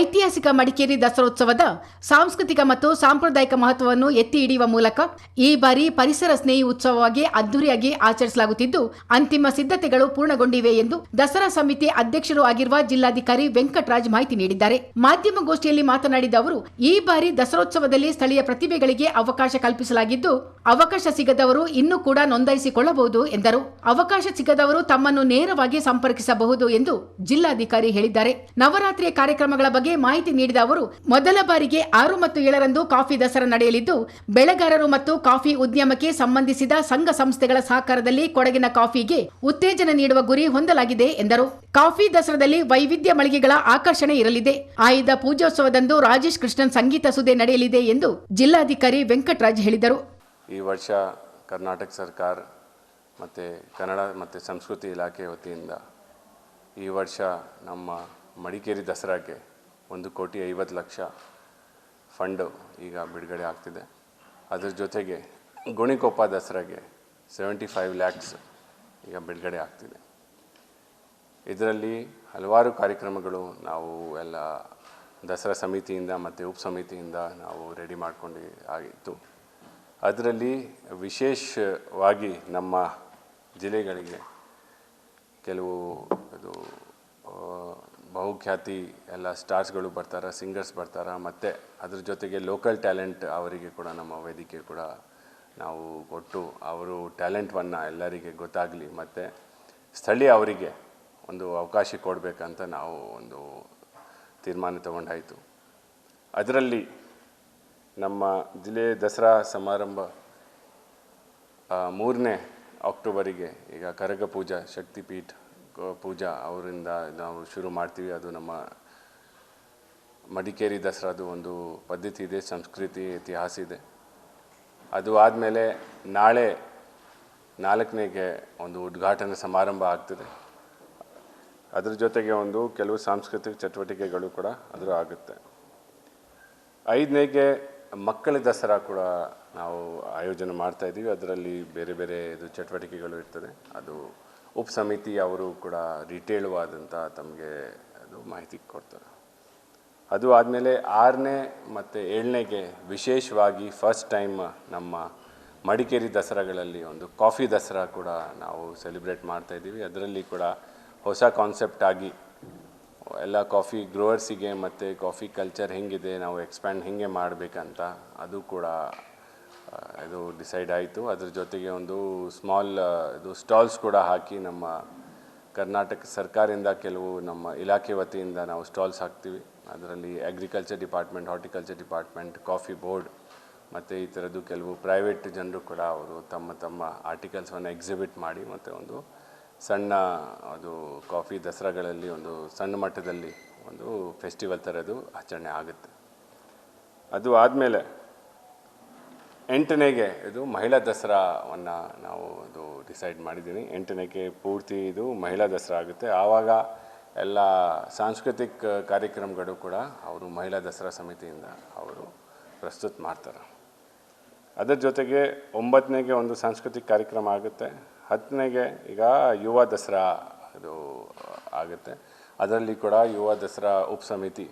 ಐತಿಹಾಸಿಕ ಮಡಿಕೇರಿ ದಸರೋತ್ಸವದ ಸಾಂಸ್ಕೃತಿಕ ಮತ್ತು ಸಾಂಪ್ರದಾಯಿಕ ಮಹತ್ವವನ್ನು ಎತ್ತಿ ಹಿಡಿಯುವ ಮೂಲಕ ಈ ಬಾರಿ ಪರಿಸರ ಸ್ನೇಹಿ ಉತ್ಸವವಾಗಿ ಅದ್ದೂರಿಯಾಗಿ ಆಚರಿಸಲಾಗುತ್ತಿದ್ದು, ಅಂತಿಮ ಸಿದ್ಧತೆಗಳು ಪೂರ್ಣಗೊಂಡಿವೆ ಎಂದು ದಸರಾ ಸಮಿತಿ ಅಧ್ಯಕ್ಷರು ಆಗಿರುವ ಜಿಲ್ಲಾಧಿಕಾರಿ ವೆಂಕಟರಾಜ್ ಮಾಹಿತಿ ನೀಡಿದ್ದಾರೆ. ಮಾಧ್ಯಮಗೋಷ್ಠಿಯಲ್ಲಿ ಮಾತನಾಡಿದ ಅವರು, ಈ ಬಾರಿ ದಸರೋತ್ಸವದಲ್ಲಿ ಸ್ಥಳೀಯ ಪ್ರತಿಭೆಗಳಿಗೆ ಅವಕಾಶ ಕಲ್ಪಿಸಲಾಗಿದ್ದು, ಅವಕಾಶ ಸಿಗದವರು ಇನ್ನೂ ಕೂಡ ನೋಂದಾಯಿಸಿಕೊಳ್ಳಬಹುದು ಎಂದರು. ಅವಕಾಶ ಸಿಗದವರು ತಮ್ಮನ್ನು ನೇರವಾಗಿ ಸಂಪರ್ಕಿಸಬಹುದು ಎಂದು ಜಿಲ್ಲಾಧಿಕಾರಿ ಹೇಳಿದ್ದಾರೆ. ನವರಾತ್ರಿಯ ಕಾರ್ಯಕ್ರಮಗಳ ಬಗ್ಗೆ ಮಾಹಿತಿ ನೀಡಿದ ಅವರು, ಮೊದಲ ಬಾರಿಗೆ ಆರು ಮತ್ತು ಏಳರಂದು ಕಾಫಿ ದಸರಾ ನಡೆಯಲಿದ್ದು, ಬೆಳೆಗಾರರು ಮತ್ತು ಕಾಫಿ ಉದ್ಯಮಕ್ಕೆ ಸಂಬಂಧಿಸಿದ ಸಂಘ ಸಂಸ್ಥೆಗಳ ಸಹಕಾರದಲ್ಲಿ ಕೊಡಗಿನ ಕಾಫಿಗೆ ಉತ್ತೇಜನ ನೀಡುವ ಗುರಿ ಹೊಂದಲಾಗಿದೆ ಎಂದರು. ಕಾಫಿ ದಸರಾದಲ್ಲಿ ವೈವಿಧ್ಯ ಮಳಿಗೆಗಳ ಆಕರ್ಷಣೆ ಇರಲಿದೆ. ಆಯ್ದ ಪೂಜೋತ್ಸವದಂದು ರಾಜೇಶ್ ಕೃಷ್ಣನ್ ಸಂಗೀತ ಸುದೆ ನಡೆಯಲಿದೆ ಎಂದು ಜಿಲ್ಲಾಧಿಕಾರಿ ವೆಂಕಟರಾಜ್ ಹೇಳಿದರು. ಈ ವರ್ಷ ಕರ್ನಾಟಕ ಸರ್ಕಾರ ಮತ್ತು ಕನ್ನಡ ಮತ್ತು ಸಂಸ್ಕೃತಿ ಇಲಾಖೆ ವತಿಯಿಂದ ಈ ವರ್ಷ ನಮ್ಮ ಮಡಿಕೇರಿ ದಸರಾಗೆ ಒಂದು ಕೋಟಿ ಐವತ್ತು ಲಕ್ಷ ಫಂಡು ಈಗ ಬಿಡುಗಡೆ ಆಗ್ತಿದೆ. ಅದರ ಜೊತೆಗೆ ಗುಣಿಕೊಪ್ಪ ದಸರಾಗೆ ಸೆವೆಂಟಿ ಫೈವ್ ಲ್ಯಾಕ್ಸ್ ಈಗ ಬಿಡುಗಡೆ ಆಗ್ತಿದೆ. ಇದರಲ್ಲಿ ಹಲವಾರು ಕಾರ್ಯಕ್ರಮಗಳು ನಾವು ಎಲ್ಲ ದಸರಾ ಸಮಿತಿಯಿಂದ ಮತ್ತು ಉಪ ಸಮಿತಿಯಿಂದ ನಾವು ರೆಡಿ ಮಾಡ್ಕೊಂಡು ಆಗಿತ್ತು. ಅದರಲ್ಲಿ ವಿಶೇಷವಾಗಿ ನಮ್ಮ ಜಿಲ್ಲೆಗಳಿಗೆ ಕೆಲವು ಇದು ಬಹುಖ್ಯಾತಿ ಎಲ್ಲ ಸ್ಟಾರ್ಸ್ಗಳು ಬರ್ತಾರೆ, ಸಿಂಗರ್ಸ್ ಬರ್ತಾರೆ, ಮತ್ತು ಅದ್ರ ಜೊತೆಗೆ ಲೋಕಲ್ ಟ್ಯಾಲೆಂಟ್ ಅವರಿಗೆ ಕೂಡ ನಮ್ಮ ವೇದಿಕೆ ಕೂಡ ನಾವು ಕೊಟ್ಟು ಅವರು ಟ್ಯಾಲೆಂಟನ್ನು ಎಲ್ಲರಿಗೆ ಗೊತ್ತಾಗಲಿ, ಮತ್ತು ಸ್ಥಳೀಯ ಅವರಿಗೆ ಒಂದು ಅವಕಾಶ ಕೊಡಬೇಕಂತ ನಾವು ಒಂದು ತೀರ್ಮಾನ ತಗೊಂಡಾಯಿತು. ಅದರಲ್ಲಿ ನಮ್ಮ ಜಿಲ್ಲೆ ದಸರಾ ಸಮಾರಂಭ ಮೂರನೇ ಅಕ್ಟೋಬರಿಗೆ ಈಗ ಕರಗ ಪೂಜಾ ಶಕ್ತಿಪೀಠ ಪೂಜಾ ಅವರಿಂದ ನಾವು ಶುರು ಮಾಡ್ತೀವಿ. ಅದು ನಮ್ಮ ಮಡಿಕೇರಿ ದಸರಾದು ಒಂದು ಪದ್ಧತಿ ಇದೆ, ಸಂಸ್ಕೃತಿ ಇತಿಹಾಸ ಇದೆ. ಅದು ಆದಮೇಲೆ ನಾಳೆ ನಾಲ್ಕನೇಗೆ ಒಂದು ಉದ್ಘಾಟನಾ ಸಮಾರಂಭ ಆಗ್ತದೆ. ಅದ್ರ ಜೊತೆಗೆ ಒಂದು ಕೆಲವು ಸಾಂಸ್ಕೃತಿಕ ಚಟುವಟಿಕೆಗಳು ಕೂಡ ಅದರ ಆಗುತ್ತೆ. ಐದನೇಗೆ ಮಕ್ಕಳ ದಸರಾ ಕೂಡ ನಾವು ಆಯೋಜನೆ ಮಾಡ್ತಾ ಇದ್ದೀವಿ. ಅದರಲ್ಲಿ ಬೇರೆ ಬೇರೆ ಇದು ಚಟುವಟಿಕೆಗಳು ಇರ್ತದೆ. ಅದು ಉಪ ಸಮಿತಿ ಅವರು ಕೂಡ ರಿಟೇಲ್ವಾದಂಥ ತಮಗೆ ಅದು ಮಾಹಿತಿ ಕೊಡ್ತಾರೆ. ಅದು ಆದಮೇಲೆ ಆರನೇ ಮತ್ತು ಏಳನೇಗೆ ವಿಶೇಷವಾಗಿ ಫಸ್ಟ್ ಟೈಮ್ ನಮ್ಮ ಮಡಿಕೇರಿ ದಸರಾಗಳಲ್ಲಿ ಒಂದು ಕಾಫಿ ದಸರಾ ಕೂಡ ನಾವು ಸೆಲೆಬ್ರೇಟ್ ಮಾಡ್ತಾ ಇದ್ದೀವಿ. ಅದರಲ್ಲಿ ಕೂಡ ಹೊಸ ಕಾನ್ಸೆಪ್ಟ್ ಆಗಿ ಎಲ್ಲ ಕಾಫಿ ಗ್ರೋವರ್ಸಿಗೆ ಮತ್ತು ಕಾಫಿ ಕಲ್ಚರ್ ಹೆಂಗಿದೆ, ನಾವು ಎಕ್ಸ್ಪ್ಯಾಂಡ್ ಹೆಂಗೆ ಮಾಡಬೇಕಂತ ಅದು ಕೂಡ ಇದು ಡಿಸೈಡ್ ಆಯಿತು. ಅದ್ರ ಜೊತೆಗೆ ಒಂದು ಸ್ಮಾಲ್ ಇದು ಸ್ಟಾಲ್ಸ್ ಕೂಡ ಹಾಕಿ ನಮ್ಮ ಕರ್ನಾಟಕ ಸರ್ಕಾರದಿಂದ ಕೆಲವು ನಮ್ಮ ಇಲಾಖೆ ವತಿಯಿಂದ ನಾವು ಸ್ಟಾಲ್ಸ್ ಹಾಕ್ತೀವಿ. ಅದರಲ್ಲಿ agriculture department horticulture department coffee board ಮತ್ತು ಈ ಥರದ್ದು ಕೆಲವು ಪ್ರೈವೇಟ್ ಜನರು ಕೂಡ ಅವರು ತಮ್ಮ ತಮ್ಮ ಆರ್ಟಿಕಲ್ಸನ್ನು ಎಕ್ಸಿಬಿಟ್ ಮಾಡಿ ಮತ್ತು ಒಂದು ಸಣ್ಣ, ಅದು ಕಾಫಿ ದಸರಾಗಳಲ್ಲಿ ಒಂದು ಸಣ್ಣ ಮಟ್ಟದಲ್ಲಿ ಒಂದು ಫೆಸ್ಟಿವಲ್ ಥರದ್ದು ಆಚರಣೆ ಆಗುತ್ತೆ. ಅದು ಆದಮೇಲೆ ಎಂಟನೇಗೆ ಇದು ಮಹಿಳಾ ದಸರಾವನ್ನು ನಾವು ಇದು ಡಿಸೈಡ್ ಮಾಡಿದ್ದೀನಿ ಎಂಟನೇಗೆ ಪೂರ್ತಿ ಇದು ಮಹಿಳಾ ದಸರಾ ಆಗುತ್ತೆ. ಆವಾಗ ಎಲ್ಲ ಸಾಂಸ್ಕೃತಿಕ ಕಾರ್ಯಕ್ರಮಗಳು ಕೂಡ ಅವರು ಮಹಿಳಾ ದಸರಾ ಸಮಿತಿಯಿಂದ ಅವರು ಪ್ರಸ್ತುತ ಮಾಡ್ತಾರೆ. ಅದರ ಜೊತೆಗೆ ಒಂಬತ್ತನೇಗೆ ಒಂದು ಸಾಂಸ್ಕೃತಿಕ ಕಾರ್ಯಕ್ರಮ ಆಗುತ್ತೆ. ಹತ್ತನೇಗೆ ಈಗ ಯುವ ದಸರಾ ಅದು ಆಗುತ್ತೆ. ಅದರಲ್ಲಿ ಕೂಡ ಯುವ ದಸರಾ ಉಪ ಸಮಿತಿ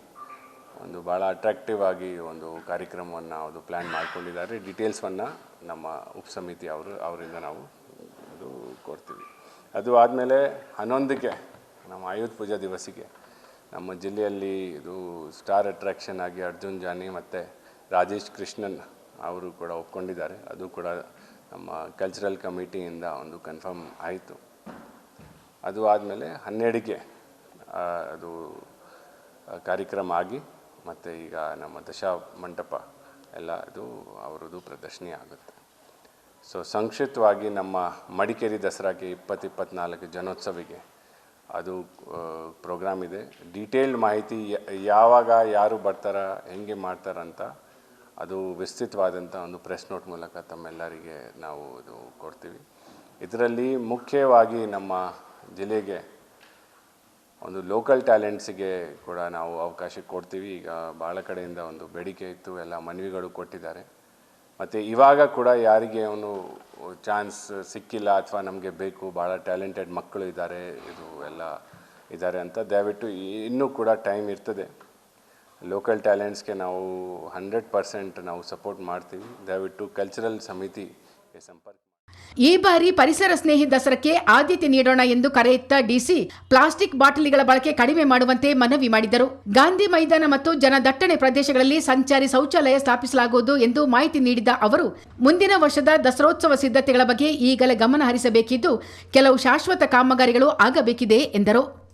ಒಂದು ಭಾಳ ಅಟ್ರಾಕ್ಟಿವ್ ಆಗಿ ಒಂದು ಕಾರ್ಯಕ್ರಮವನ್ನು ಅದು ಪ್ಲ್ಯಾನ್ ಮಾಡ್ಕೊಂಡಿದ್ದಾರೆ. ಡೀಟೇಲ್ಸನ್ನು ನಮ್ಮ ಉಪಸಮಿತಿ ಅವರು ಅವರಿಂದ ನಾವು ಅದು ಕೊಡ್ತೀವಿ. ಅದು ಆದಮೇಲೆ ಹನ್ನೊಂದಕ್ಕೆ ನಮ್ಮ ಆಯುಧ ಪೂಜಾ ದಿವಸಕ್ಕೆ ನಮ್ಮ ಜಿಲ್ಲೆಯಲ್ಲಿ ಇದು ಸ್ಟಾರ್ ಅಟ್ರಾಕ್ಷನ್ ಆಗಿ ಅರ್ಜುನ್ ಜಾನಿ ಮತ್ತು ರಾಜೇಶ್ ಕೃಷ್ಣನ್ ಅವರು ಕೂಡ ಒಪ್ಕೊಂಡಿದ್ದಾರೆ. ಅದು ಕೂಡ ನಮ್ಮ ಕಲ್ಚರಲ್ ಕಮಿಟಿಯಿಂದ ಒಂದು ಕನ್ಫರ್ಮ್ ಆಯಿತು. ಅದು ಆದಮೇಲೆ ಹನ್ನೆರಡಿಗೆ ಆ, ಅದು ಕಾರ್ಯಕ್ರಮ ಆಗಿ ಮತ್ತು ಈಗ ನಮ್ಮ ದಶಾ ಮಂಟಪ ಎಲ್ಲ ಇದು ಅವರದ್ದು ಪ್ರದರ್ಶನಿ ಆಗುತ್ತೆ. ಸೊ ಸಂಕ್ಷಿಪ್ತವಾಗಿ ನಮ್ಮ ಮಡಿಕೇರಿ ದಸರಾಗೆ ಇಪ್ಪತ್ತು ಇಪ್ಪತ್ನಾಲ್ಕು ಜನೋತ್ಸವಿಗೆ ಅದು ಪ್ರೋಗ್ರಾಮ್ ಇದೆ. ಡೀಟೇಲ್ಡ್ ಮಾಹಿತಿ ಯಾವಾಗ ಯಾರು ಬರ್ತಾರ, ಹೆಂಗೆ ಮಾಡ್ತಾರಂತ ಅದು ವಿಸ್ತೃತವಾದಂಥ ಒಂದು ಪ್ರೆಸ್ ನೋಟ್ ಮೂಲಕ ತಮ್ಮೆಲ್ಲರಿಗೆ ನಾವು ಇದು ಕೊಡ್ತೀವಿ. ಇದರಲ್ಲಿ ಮುಖ್ಯವಾಗಿ ನಮ್ಮ ಜಿಲ್ಲೆಗೆ ಒಂದು ಲೋಕಲ್ ಟ್ಯಾಲೆಂಟ್ಸಿಗೆ ಕೂಡ ನಾವು ಅವಕಾಶ ಕೊಡ್ತೀವಿ. ಈಗ ಭಾಳ ಕಡೆಯಿಂದ ಒಂದು ಬೇಡಿಕೆ ಇತ್ತು. ಎಲ್ಲ ಮನವಿಗಳು ಕೊಟ್ಟಿದ್ದಾರೆ. ಮತ್ತು ಇವಾಗ ಕೂಡ ಯಾರಿಗೆ ಅವನು ಚಾನ್ಸ್ ಸಿಕ್ಕಿಲ್ಲ ಅಥವಾ ನಮಗೆ ಬೇಕು ಭಾಳ ಟ್ಯಾಲೆಂಟೆಡ್ ಮಕ್ಕಳು ಇದ್ದಾರೆ, ಇದು ಎಲ್ಲ ಇದ್ದಾರೆ ಅಂತ ದಯವಿಟ್ಟು ಇನ್ನೂ ಕೂಡ ಟೈಮ್ ಇರ್ತದೆ. ಲೋಕಲ್ ಟ್ಯಾಲೆಂಟ್ಸ್ಗೆ ನಾವು ಹಂಡ್ರೆಡ್ ಪರ್ಸೆಂಟ್ ನಾವು ಸಪೋರ್ಟ್ ಮಾಡ್ತೀವಿ. ದಯವಿಟ್ಟು ಕಲ್ಚರಲ್ ಸಮಿತಿಗೆ ಸಂಪರ್ಕ ಈ ಬಾರಿ ಪರಿಸರ ಸ್ನೇಹಿ ದಸರಕ್ಕೆ ಆದ್ಯತೆ ನೀಡೋಣ ಎಂದು ಕರೆಯುತ್ತ ಡಿಸಿ ಪ್ಲಾಸ್ಟಿಕ್ ಬಾಟಲಿಗಳ ಬಳಕೆ ಕಡಿಮೆ ಮಾಡುವಂತೆ ಮನವಿ ಮಾಡಿದರು. ಗಾಂಧಿ ಮೈದಾನ ಮತ್ತು ಜನದಟ್ಟಣೆ ಪ್ರದೇಶಗಳಲ್ಲಿ ಸಂಚಾರಿ ಶೌಚಾಲಯ ಸ್ಥಾಪಿಸಲಾಗುವುದು ಎಂದು ಮಾಹಿತಿ ನೀಡಿದ ಅವರು, ಮುಂದಿನ ವರ್ಷದ ದಸರೋತ್ಸವ ಸಿದ್ಧತೆಗಳ ಬಗ್ಗೆ ಈಗಲೇ ಗಮನ ಹರಿಸಬೇಕಿದ್ದು ಕೆಲವು ಶಾಶ್ವತ ಕಾಮಗಾರಿಗಳು ಆಗಬೇಕಿದೆ ಎಂದರು.